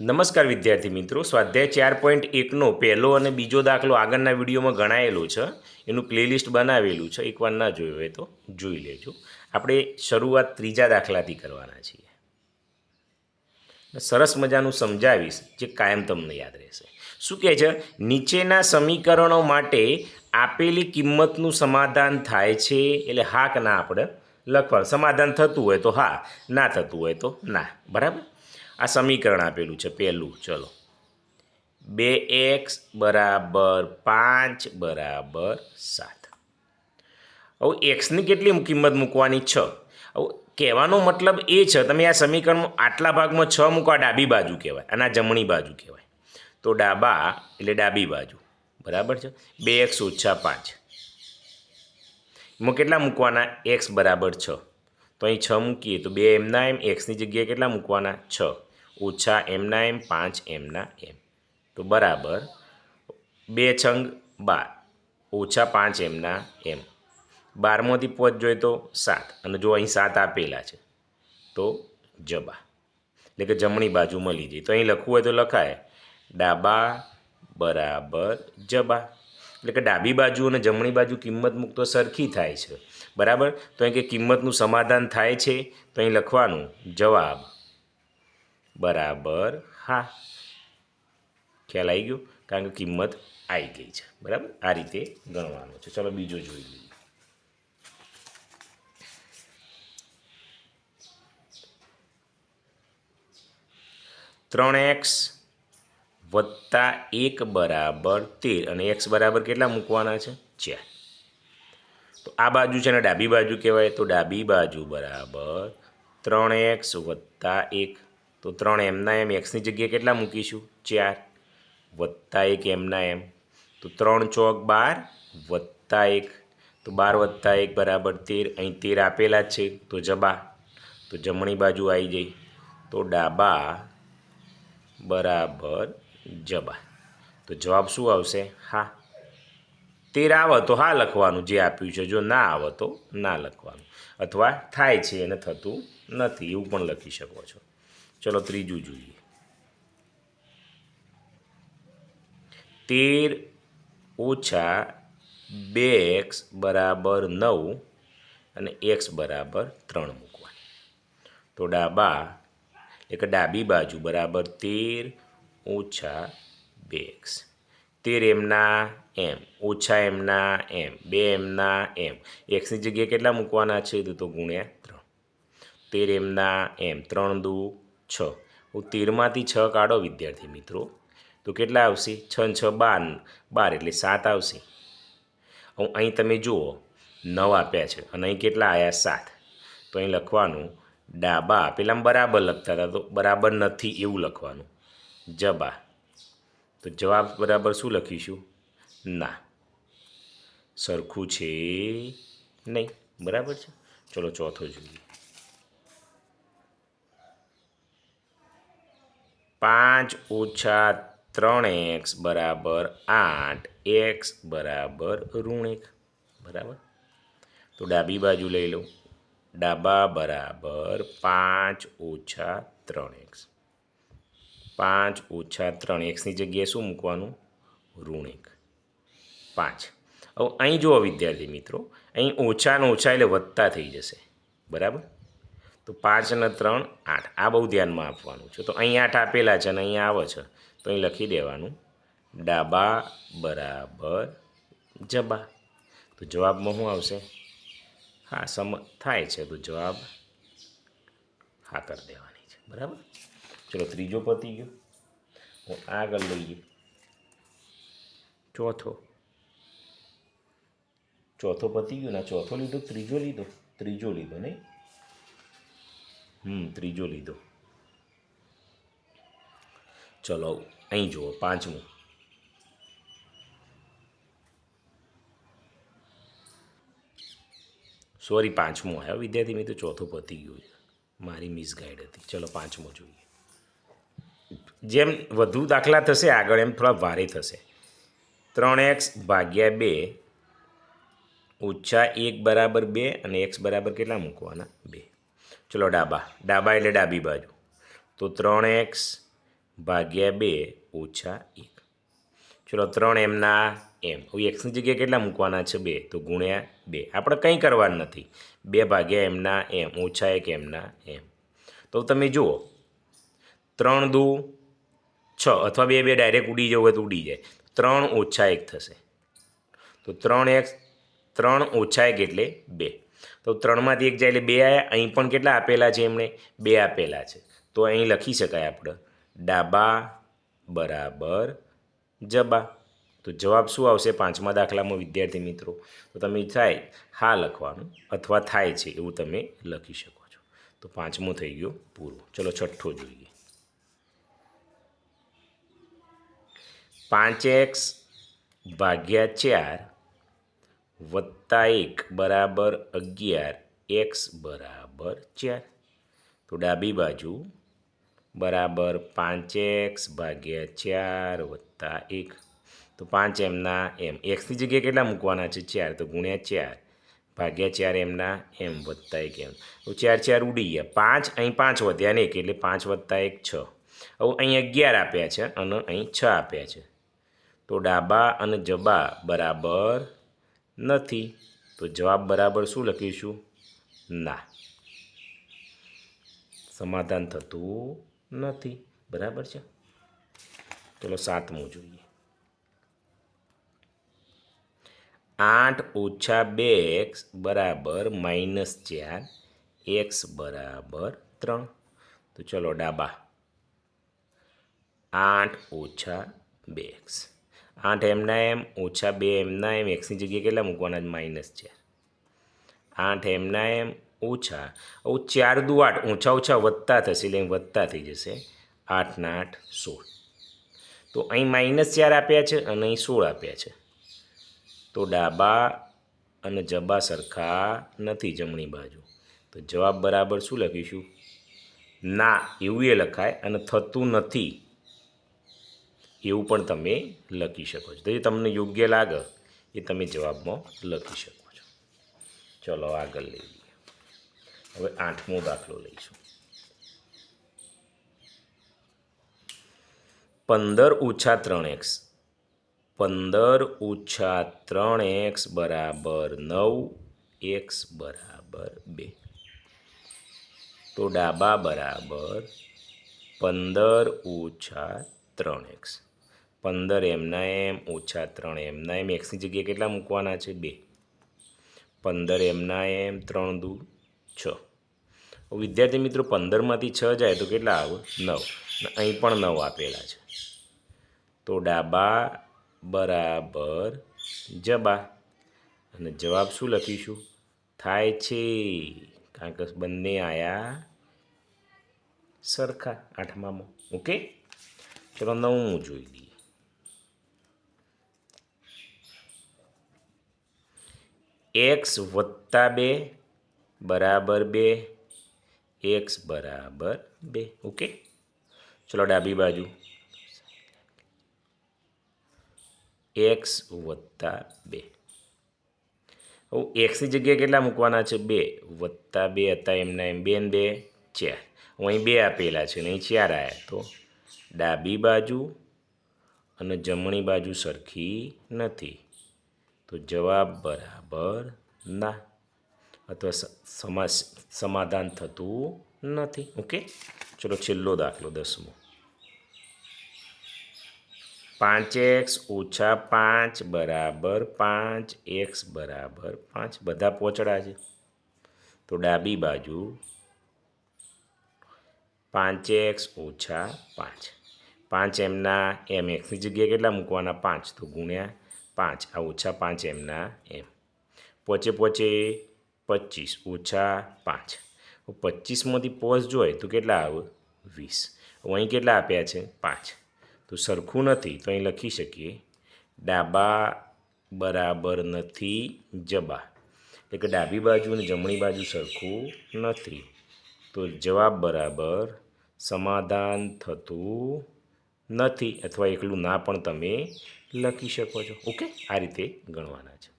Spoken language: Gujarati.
નમસ્કાર વિદ્યાર્થી મિત્રો, સ્વાધ્યાય ચાર પોઈન્ટ એકનો પહેલો અને બીજો દાખલો આગળના વિડીયોમાં ગણાયેલો છે. એનું પ્લેલિસ્ટ બનાવેલું છે. એકવાર ના જોયું હોય તો જોઈ લેજો. આપણે શરૂઆત ત્રીજા દાખલાથી કરવાના છીએ. સરસ મજાનું સમજાવીશ, જે કાયમ તમને યાદ રહેશે. શું કહે છે? નીચેના સમીકરણો માટે આપેલી કિંમતનું સમાધાન થાય છે એટલે હા કે ના આપણે લખવાનું. સમાધાન થતું હોય તો હા, ના થતું હોય તો ના. બરાબર? આ સમીકરણ આપેલું છે પહેલું, ચલો. બે એક્સ બરાબર પાંચ બરાબર સાત. હવે એક્સની કેટલી કિંમત મૂકવાની? છ. હવે કહેવાનો મતલબ એ છે, તમે આ સમીકરણમાં આટલા ભાગમાં છ મૂકો, આ ડાબી બાજુ કહેવાય, અને આ જમણી બાજુ કહેવાય. તો ડાબા, એટલે ડાબી બાજુ. બરાબર છે? બે એક્સ ઓછા પાંચ. એમાં કેટલા મૂકવાના? એક્સ બરાબર છ. તો અહીં છ મૂકીએ તો બે એમના એમ, એક્સની જગ્યાએ કેટલા મૂકવાના? છ. ઓછા એમના એમ, પાંચ એમના એમ. તો બરાબર, બે છંગ બાર, ઓછા પાંચ એમના એમ. બારમાંથી પોચ જોઈએ તો સાત, અને જો અહીં સાત આપેલા છે, તો જબા. એટલે કે જમણી બાજુ મળી જાય. તો અહીં લખવું હોય તો લખાય, ડાબા બરાબર જબા. એટલે કે ડાબી બાજુ અને જમણી બાજુ કિંમત મૂકતો સરખી થાય છે. બરાબર? તો અહીં કે કિંમતનું સમાધાન થાય છે, તો અહીં લખવાનું જવાબ બરાબર. હા. ખ્યાલ આવી ગયો? કારણ કે કિંમત આવી ગઈ છે. બરાબર? આ રીતે ગણવાનું છે. ચલો બીજો જોઈ લઈએ. ત્રણ એક્સ વત્તા એક બરાબર તેર. અને એક્સ બરાબર કેટલા મૂકવાના છે? ચાર. તો આ બાજુ છે ને ડાબી બાજુ કહેવાય. તો ડાબી બાજુ બરાબર ત્રણ એક્સ વત્તા એક તો ત્રણ એમના એમ, એક્સની જગ્યાએ કેટલા મૂકીશું? ચાર. વત્તા એક એમના એમ. તો ત્રણ ચોક બાર, વત્તા એક. તો બાર વત્તા એક બરાબર તેર. અહીં તેર આપેલા છે. તો જબા. તો જમણી બાજુ આવી જઈ. તો ડાબા બરાબર જબા. તો જવાબ શું આવશે? હા. તેર આવે તો હા લખવાનું જે આપ્યું છે. જો ના આવે તો ના લખવાનું. અથવા થાય છે અને થતું નથી. એવું પણ લખી શકો છો. ચલો ત્રીજું જોઈએ. તેર ઓછા બે એક્સ બરાબર નવ અને એક્સ બરાબર ત્રણ મૂકવાની. તો ડાબા, એટલે કે ડાબી બાજુ બરાબર તેર ઓછા બે એક્સ. તેર એમના એમ, ઓછા એમના એમ, બે એમના એમ. એક્સની જગ્યાએ કેટલા મૂકવાના છે? તો ગુણ્યા ત્રણ. તેર એમના એમ, ત્રણ દુ છ. હું તેરમાંથી છ કાઢો, વિદ્યાર્થી મિત્રો. તો કેટલા આવશે? છ છ, બાર બાર એટલે સાત આવશે. હું અહીં તમે જુઓ, નવ આપ્યા છે. અને અહીં કેટલા આવ્યા સાત. તો અહીં લખવાનું, ડાબા પેલા બરાબર લખતા હતા. તો બરાબર નથી એવું લખવાનું. જબા. તો જવાબ બરાબર શું લખીશું? ના. સરખું છે નહીં. બરાબર છે? ચલો ચોથો જોઈએ. પાંચ ઓછા ત્રણ એક્સ બરાબર આઠ એક્સ બરાબર ઋણ એક. બરાબર? તો ડાબી બાજુ લઈ લો. ડાબા બરાબર પાંચ ઓછા ત્રણ એક્સ. પાંચ ઓછા ત્રણ એક્સની જગ્યાએ શું મૂકવાનું? ઋણ એક. પાંચ. હવે અહીં જુઓ વિદ્યાર્થી મિત્રો, અહીં ઓછાને ઓછા એટલે વધતા થઈ જશે. બરાબર? તો પાંચ અને ત્રણ આઠ. આ બહુ ધ્યાનમાં આપવાનું છે. તો અહીં આઠ આપેલા છે અને અહીં આવે છે. તો અહીં લખી દેવાનું. ડાબા બરાબર જબા. તો જવાબમાં શું આવશે? હા, સમ થાય છે. તો જવાબ હા કરી દેવાની છે. બરાબર? ચલો, ત્રીજો પતી ગયો. હું આગળ લઈએ ચોથો. ચોથો પતી ગયો ને ચોથો લીધો? ત્રીજો લીધો? ત્રીજો લીધો નહીં? હમ, ત્રીજો લીધો. ચલો, અહીં જુઓ, પાંચમું. સોરી પાંચમું આવ્યો. વિદ્યાર્થી મિત્રો, ચોથો પતી ગયું છે. મારી મિસગાઈડ હતી. ચલો, પાંચમો જોઈએ. જેમ વધુ દાખલા થશે, આગળ એમ થોડા ભારે થશે. ત્રણ એક્સ ભાગ્યા બે ઓછા એક બરાબર બે અને એક્સ બરાબર કેટલા મૂકવાના? બે. ચલો ડાબા. ડાબા એટલે ડાબી બાજુ. તો ત્રણ એક્સ ભાગ્યા બે ઓછા એક. ચલો ત્રણ એમના એમ. હવે એક્સની જગ્યાએ કેટલા મૂકવાના છે? બે. તો ગુણ્યા બે. આપણે કંઈ કરવાનું નથી. બે ભાગ્યા એમના એમ. ઓછા એક એમના એમ. તો તમે જુઓ. ત્રણ દુ છ અથવા બે બે ડાયરેક્ટ ઉડી જવું હોય તો ઉડી જાય. ત્રણ ઓછા એક થશે. તો ત્રણ એક્સ, ત્રણ ઓછા એક એટલે બે. તો ત્રણમાંથી એક જાય એટલે બે આવ્યા અહીં પણ કેટલા આપેલા છે એમણે? બે આપેલા છે. તો અહીં લખી શકાય આપણે. ડાબા બરાબર જબા. તો જવાબ શું આવશે? પાંચમા દાખલામાં, વિદ્યાર્થી મિત્રો. તો તમે થાય, હા લખવાનું અથવા થાય છે એવું તમે લખી શકો છો. તો પાંચમો થઈ ગયો પૂરો. ચલો છઠ્ઠો જોઈએ. પાંચ એક્સ ભાગ્યા ચાર વત્તા એક બરાબર અગિયાર, એક્સ બરાબર ચાર. તો ડાબી બાજુ બરાબર પાંચ એક્સ ભાગ્યા ચાર વત્તા એક. તો પાંચ એમના એમ. એક્સની જગ્યાએ કેટલા મૂકવાના છે? ચાર. તો ગુણ્યા ચાર ભાગ્યા ચાર એમના એમ વત્તા એક એમ. તો ચાર ચાર ઉડી ગયા. પાંચ અહીં પાંચ વધ્યા ને એક એટલે પાંચ વત્તા એક છ. હવે અહીં અગિયાર આપ્યા છે અને અહીં છ આપ્યા છે. તો ડાબા અને જબા બરાબર નથી, તો જવાબ બરાબર શું લખીશું? ના. સમાધાન થતું નથી. બરાબર છે? ચલો સાતમું જોઈએ. આઠ ઓછા બે એક્સ બરાબર માઇનસ ચાર, એક્સ બરાબર ત્રણ. તો ચલો ડાબા. આઠ ઓછા બે એક્સ. આઠ એમના એમ, ઓછા બે એમના એમ એક્સની જગ્યાએ કેટલા મૂકવાના જ માઇનસ છે આઠ એમના એમ, ઓછા, ઓ ચાર દુ આઠ, ઓછા ઓછા વધતા થશે એટલે વધતા થઈ જશે. આઠના આઠ, સોળ. તો અહીં માઇનસ ચાર આપ્યા છે અને અહીં સોળ આપ્યા છે. તો ડાબા અને જબા સરખા નથી જમણી બાજુ. તો જવાબ બરાબર શું લખીશું? ના, એવું એ લખાય અને થતું નથી. એવું પણ તમે લખી શકો છો. તો એ તમને યોગ્ય લાગે એ તમે જવાબમાં લખી શકો છો. ચલો આગળ લઈ લઈએ. હવે આઠમો દાખલો લઈશું. પંદર ઓછા ત્રણ એક્સ. પંદર ઓછા ત્રણ એક્સ બરાબર નવ એક્સ બરાબર બે. તો ડાબા બરાબર પંદર ઓછા ત્રણ એક્સ. પંદર એમના એમ, ઓછા ત્રણ એમના એમ. એક્સની જગ્યાએ કેટલા મૂકવાના છે? બે. પંદર એમના એમ, ત્રણ દુ, છ. વિદ્યાર્થી મિત્રો, પંદરમાંથી છ જાય તો કેટલા આવે? નવ. અહીં પણ નવ આપેલા છે. તો ડાબા બરાબર જબા. અને જવાબ શું લખીશું? થાય છે. કારણ કે બંને આયા સરખા આઠમામાં. ઓકે? ચલો નવમું જોઈ લઈએ. એક્સ વત્તા બે બરાબર બે. એક્સ બરાબર બે. ઓકે? ચલો ડાબી બાજુ. એક્સ વત્તા બે. હવે એક્સની જગ્યાએ કેટલા મૂકવાના છે? બે. વત્તા બે હતા એમના એમ બે ને બે ચાર. અહીં બે આપેલા છે ને અહીં ચાર આવ્યા તો ડાબી બાજુ અને જમણી બાજુ સરખી નથી. તો જવાબ બરાબર ના. અથવા સ- સમા સમાધાન થતું નથી. ઓકે? ચલો છેલ્લો દાખલો દસમો. પાંચ એક્સ ઓછા પાંચ બરાબર પાંચ એક્સ બરાબર પાંચ. બધા પોચડા છે. તો ડાબી બાજુ પાંચ એક્સ ઓછા પાંચ. પાંચ એમના, એમ એક્સની જગ્યાએ કેટલા મૂકવાના? પાંચ. તો ગુણ્યા પાંચ, આ ઓછા પાંચ એમના એમ. પોચે પોચે પચીસ, ઓછા પાંચ. પચીસમાંથી પોચ જોઈએ તો કેટલા આવે? વીસ. અહીં કેટલા આપ્યા છે? પાંચ. તો સરખું નથી તો અહીં લખી શકીએ. ડાબા બરાબર નથી, જબા. એટલે કે ડાબી બાજુ અને જમણી બાજુ સરખું નથી. તો જવાબ બરાબર સમાધાન થતું નથી. અથવા એકલું ના પણ તમે લખી શકો છો. ઓકે? આ રીતે ગણવાના છે.